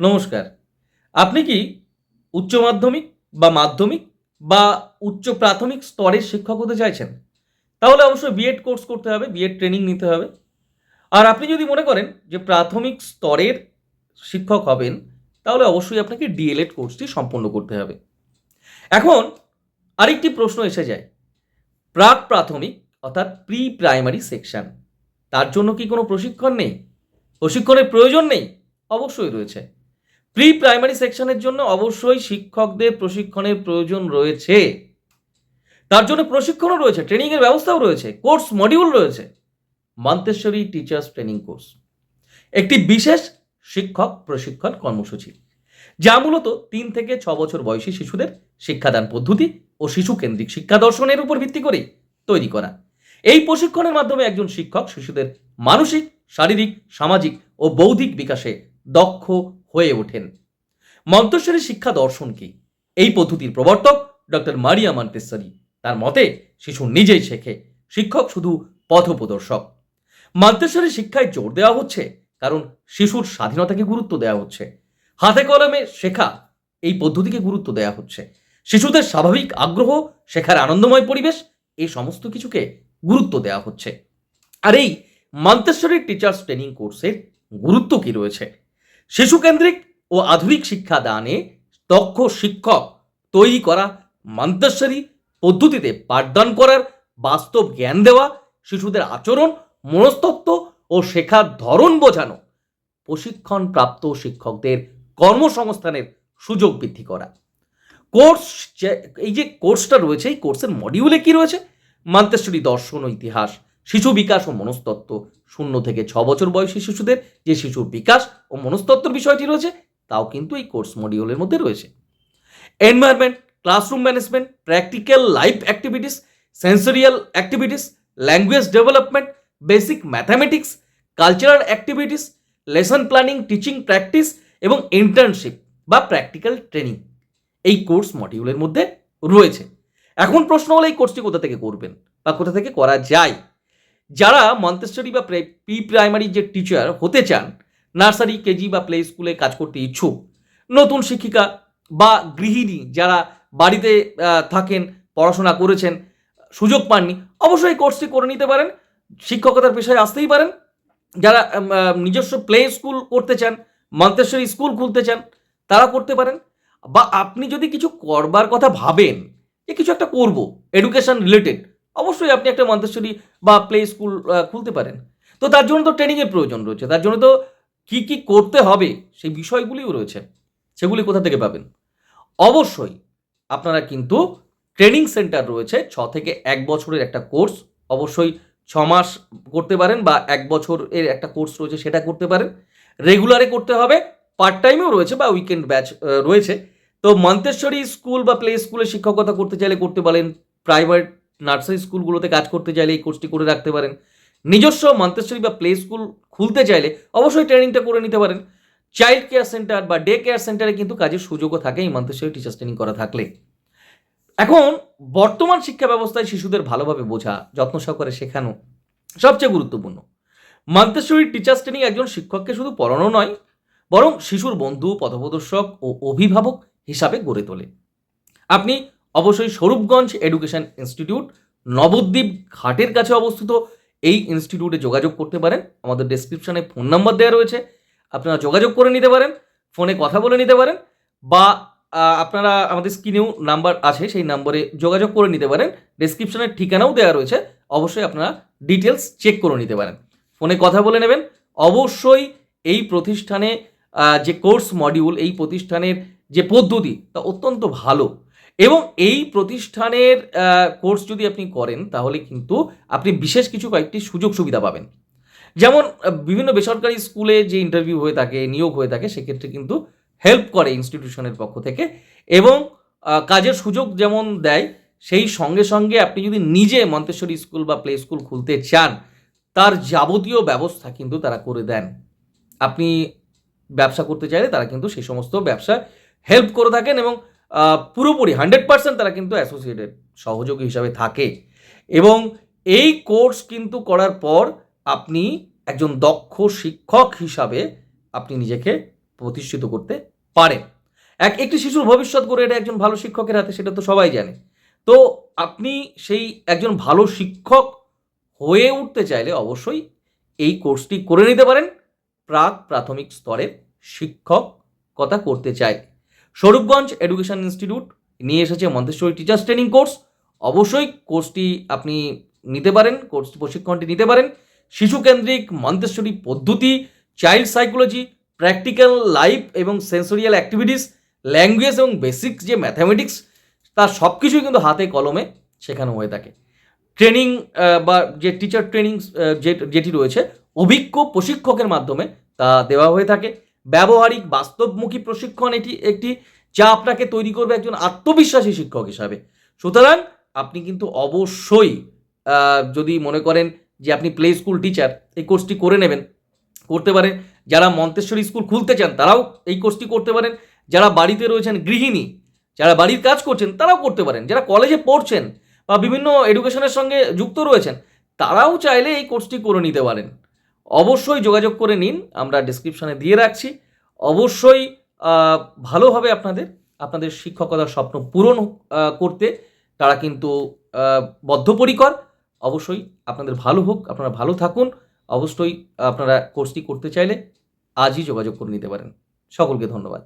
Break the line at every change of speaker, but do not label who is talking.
নমস্কার। আপনি কি উচ্চ মাধ্যমিক বা মাধ্যমিক বা উচ্চ প্রাথমিক স্তরের শিক্ষক হতে চাইছেন? তাহলে অবশ্যই বিএড কোর্স করতে হবে বিএড ট্রেনিং নিতে হবে। আর আপনি যদি মনে করেন যে প্রাথমিক স্তরের শিক্ষক হবেন, তাহলে অবশ্যই আপনাকে ডিএলএড কোর্সটি সম্পন্ন করতে হবে। এখন আরেকটি প্রশ্ন এসে যায়। প্রাক প্রাথমিক অর্থাৎ প্রি প্রাইমারি সেকশন, তার জন্য কি কোনো প্রশিক্ষণ নেই? প্রশিক্ষণের প্রয়োজন নেই? অবশ্যই রয়েছে। প্রি প্রাইমারি সেকশনের জন্য অবশ্যই শিক্ষকদের প্রশিক্ষণের প্রয়োজন রয়েছে। তার জন্য প্রশিক্ষণও রয়েছে, ট্রেনিংয়ের ব্যবস্থাও রয়েছে, কোর্স মডিউল রয়েছে। Montessori teachers training course. একটি বিশেষ শিক্ষক প্রশিক্ষণ কর্মসূচি, যা মূলত তিন থেকে ছ বছর বয়সী শিশুদের শিক্ষাদান পদ্ধতি ও শিশু কেন্দ্রিক শিক্ষা দর্শনের উপর ভিত্তি করে তৈরি করা। এই প্রশিক্ষণের মাধ্যমে একজন শিক্ষক শিশুদের মানসিক, শারীরিক, সামাজিক ও বৌদ্ধিক বিকাশে দক্ষ হয়ে ওঠেন। মন্তেশ্বরী শিক্ষা দর্শন কি? এই পদ্ধতির প্রবর্তক ডক্টর মারিয়া মন্তেশ্বরী। তার মতে, শিশু নিজেই শেখে, শিক্ষক শুধু পথপ্রদর্শক। মন্তেশ্বরী শিক্ষায় জোর দেওয়া হচ্ছে কারণ শিশুর স্বাধীনতাকে গুরুত্ব দেওয়া হচ্ছে। হাতে কলমে শেখা এই পদ্ধতিকে গুরুত্ব দেওয়া হচ্ছে। শিশুদের স্বাভাবিক আগ্রহ, শেখার আনন্দময় পরিবেশ এই সমস্ত কিছুকে গুরুত্ব দেওয়া হচ্ছে। আর এই মন্তেশ্বরী টিচার্স ট্রেনিং কোর্সের গুরুত্ব কি রয়েছে? শিশু কেন্দ্রিক ও আধুনিক শিক্ষা দানে দক্ষ শিক্ষক তৈরি করা মন্তেশ্বরী পদ্ধতিতে পাঠদান করার বাস্তব জ্ঞান দেওয়া, শিশুদের আচরণ, মনস্তত্ত্ব ও শেখার ধরন বোঝানো প্রশিক্ষণ প্রাপ্ত শিক্ষকদের কর্মসংস্থানের সুযোগ বৃদ্ধি করা। কোর্স এই যে কোর্সটা রয়েছে, এই কোর্সের মডিউলে কি রয়েছে? মন্তেশ্বরী দর্শন ও ইতিহাস শিশু বিকাশ ও মনস্তত্ত্ব। শূন্য থেকে ছ বছর বয়সী শিশুদের যে শিশুর বিকাশ ও মনস্তত্ত্বর বিষয়টি রয়েছে, তাও কিন্তু এই কোর্স মডিউলের মধ্যে রয়েছে। Environment classroom management practical life activities sensorial activities language development basic mathematics cultural activities lesson planning teaching practice এবং ইন্টার্নশিপ বা প্র্যাকটিক্যাল ট্রেনিং এই কোর্স মডিউলের মধ্যে রয়েছে। এখন প্রশ্ন হলো, এই কোর্সটি কোথা থেকে করবেন বা কোথা থেকে করা যায়? যারা মন্তেশ্বরী বা প্রি প্রাইমারির যে টিচার হতে চান, নার্সারি, কেজি বা প্লে স্কুলে কাজ করতে ইচ্ছুক, নতুন শিক্ষিকা বা গৃহিণী যারা বাড়িতে থাকেন, পড়াশোনা করেছেন, সুযোগ পাননি, অবশ্যই কোর্সটি করে নিতে পারেন, শিক্ষকতার পেশায় আসতেই পারেন। যারা নিজস্ব প্লে স্কুল করতে চান, মন্তেশ্বরী স্কুল খুলতে চান, তারা করতে পারেন। বা আপনি যদি কিছু করবার কথা ভাবেন যে কিছু একটা করব এডুকেশন রিলেটেড অবশ্যই আপনি একটা মন্তেশ্বরী বা প্লে স্কুল খুলতে পারেন। তো তার জন্য তো ট্রেনিংয়ের প্রয়োজন রয়েছে। তার জন্য তো কি কি করতে হবে সেই বিষয়গুলিও রয়েছে। সেগুলি কোথা থেকে পাবেন? অবশ্যই আপনারা কিন্তু ট্রেনিং সেন্টার রয়েছে। ছ থেকে এক বছরের একটা কোর্স অবশ্যই ছ মাস করতে পারেন বা এক বছরের একটা কোর্স রয়েছে সেটা করতে পারেন। রেগুলারে করতে হবে। পার্ট টাইমেও রয়েছে বা উইকেন্ড ব্যাচ রয়েছে। তো মন্তেশ্বরী স্কুল বা প্লে স্কুলে শিক্ষকতা করতে চাইলে করতে পারেন। প্রাইভেট নার্সারি স্কুলগুলোতে কাজ করতে চাইলে এই কোর্সটি করে রাখতে পারেন। নিজস্ব মন্তেশ্বরী বা প্লে স্কুল খুলতে চাইলে অবশ্যই ট্রেনিংটা করে নিতে পারেন। চাইল্ড কেয়ার সেন্টার বা ডে কেয়ার সেন্টারে কিন্তু কাজের সুযোগও থাকে এই মন্তেশ্বরী টিচার্স ট্রেনিং করা থাকলে। এখন বর্তমান শিক্ষা ব্যবস্থায় শিশুদের ভালোভাবে বোঝা, যত্ন সহকারে শেখানো সবচেয়ে গুরুত্বপূর্ণ। মন্তেশ্বরী টিচার্স ট্রেনিং একজন শিক্ষককে শুধু পড়ানো নয়, বরং শিশুর বন্ধু, পথপ্রদর্শক ও অভিভাবক হিসাবে গড়ে তোলে। আপনি অবশ্যই স্বরূপগঞ্জ এডুকেশন ইনস্টিটিউট নবদ্বীপ ঘাটের কাছে অবস্থিত। এই ইনস্টিটিউটে যোগাযোগ করতে পারেন। আমাদের ডেসক্রিপশনে ফোন নাম্বার দেওয়া রয়েছে। আপনারা যোগাযোগ করে নিতে পারেন ফোনে কথা বলে নিতে পারেন বা আপনারা আমাদের স্ক্রিনেও নাম্বার আছে, সেই নাম্বারে যোগাযোগ করে নিতে পারেন। ডেসক্রিপশনের ঠিকানাও দেওয়া রয়েছে। অবশ্যই আপনারা ডিটেলস চেক করে নিতে পারেন। ফোনে কথা বলে নেবেন। অবশ্যই এই প্রতিষ্ঠানে যে কোর্স মডিউল এই প্রতিষ্ঠানের যে পদ্ধতি, তা অত্যন্ত ভালো। এবং এই প্রতিষ্ঠানের কোর্স যদি আপনি করেন, তাহলে কিন্তু আপনি বিশেষ কিছু কয়েকটি সুযোগ সুবিধা পাবেন। যেমন বিভিন্ন বেসরকারি স্কুলে যে ইন্টারভিউ হয়ে থাকে, নিয়োগ হয়ে থাকে, সেক্ষেত্রে কিন্তু হেল্প করে ইনস্টিটিউশনের পক্ষ থেকে এবং কাজের সুযোগ যেমন দেয়, সেই সঙ্গে সঙ্গে আপনি যদি নিজে মন্তেশ্বরী স্কুল বা প্লে স্কুল খুলতে চান, তার যাবতীয় ব্যবস্থা কিন্তু তারা করে দেন। আপনি ব্যবসা করতে চাইলে তারা কিন্তু সেই সমস্ত ব্যবসা হেল্প করে থাকেন এবং পুরোপুরি হান্ড্রেড পার্সেন্ট তারা কিন্তু অ্যাসোসিয়েটেড সহযোগী হিসাবে থাকে। এবং এই কোর্স কিন্তু করার পর আপনি একজন দক্ষ শিক্ষক হিসাবে আপনি নিজেকে প্রতিষ্ঠিত করতে পারেন। এক, একটি শিশুর ভবিষ্যৎ করে এটা একজন ভালো শিক্ষকের হাতে, সেটা তো সবাই জানে। তো আপনি সেই একজন ভালো শিক্ষক হয়ে উঠতে চাইলে অবশ্যই এই কোর্সটি করে নিতে পারেন। প্রাক প্রাথমিক স্তরের শিক্ষকতা করতে চাই। স্বরূপগঞ্জ এডুকেশন ইনস্টিটিউট নিয়ে এসেছে মন্তেশ্বরী টিচার্স ট্রেনিং কোর্স অবশ্যই কোর্সটি আপনি নিতে পারেন কোর্স প্রশিক্ষণটি নিতে পারেন। শিশুকেন্দ্রিক মন্তেশ্বরী পদ্ধতি চাইল্ড সাইকোলজি প্র্যাকটিক্যাল লাইফ এবং সেন্সোরিয়াল অ্যাক্টিভিটিস ল্যাঙ্গুয়েজ এবং বেসিক যে ম্যাথামেটিক্স তার সব কিছুই কিন্তু হাতে কলমে শেখানো হয়ে থাকে। ট্রেনিং বা যে টিচার ট্রেনিং যেটি রয়েছে, অভিজ্ঞ প্রশিক্ষকের মাধ্যমে তা দেওয়া হয়ে থাকে। ব্যবহারিক বাস্তবমুখী প্রশিক্ষণ এটি একটি যা আপনাকে তৈরি করবে একজন আত্মবিশ্বাসী শিক্ষক হিসাবে। সুতরাং আপনি কিন্তু অবশ্যই যদি মনে করেন যে আপনি প্লে স্কুল টিচার এই কোর্সটি করে নেবেন, করতে পারেন। যারা মন্তেশ্বরী স্কুল খুলতে চান, তারাও এই কোর্সটি করতে পারেন। যারা বাড়িতে রয়েছেন গৃহিণী, যারা বাড়ির কাজ করছেন, তারাও করতে পারেন। যারা কলেজে পড়ছেন বা বিভিন্ন এডুকেশনের সঙ্গে যুক্ত রয়েছেন, তারাও চাইলে এই কোর্সটি করে নিতে পারেন। অবশ্যই যোগাযোগ করে নিন, আমরা ডিসক্রিপশানে দিয়ে রাখছি। অবশ্যই ভালোভাবে আপনাদের আপনাদের শিক্ষকতার স্বপ্ন পূরণ করতে তারা কিন্তু বদ্ধপরিকর। অবশ্যই আপনাদের ভালো হোক, আপনারা ভালো থাকুন। অবশ্যই আপনারা কোর্সটি করতে চাইলে আজই যোগাযোগ করে নিতে পারেন। সকলকে ধন্যবাদ।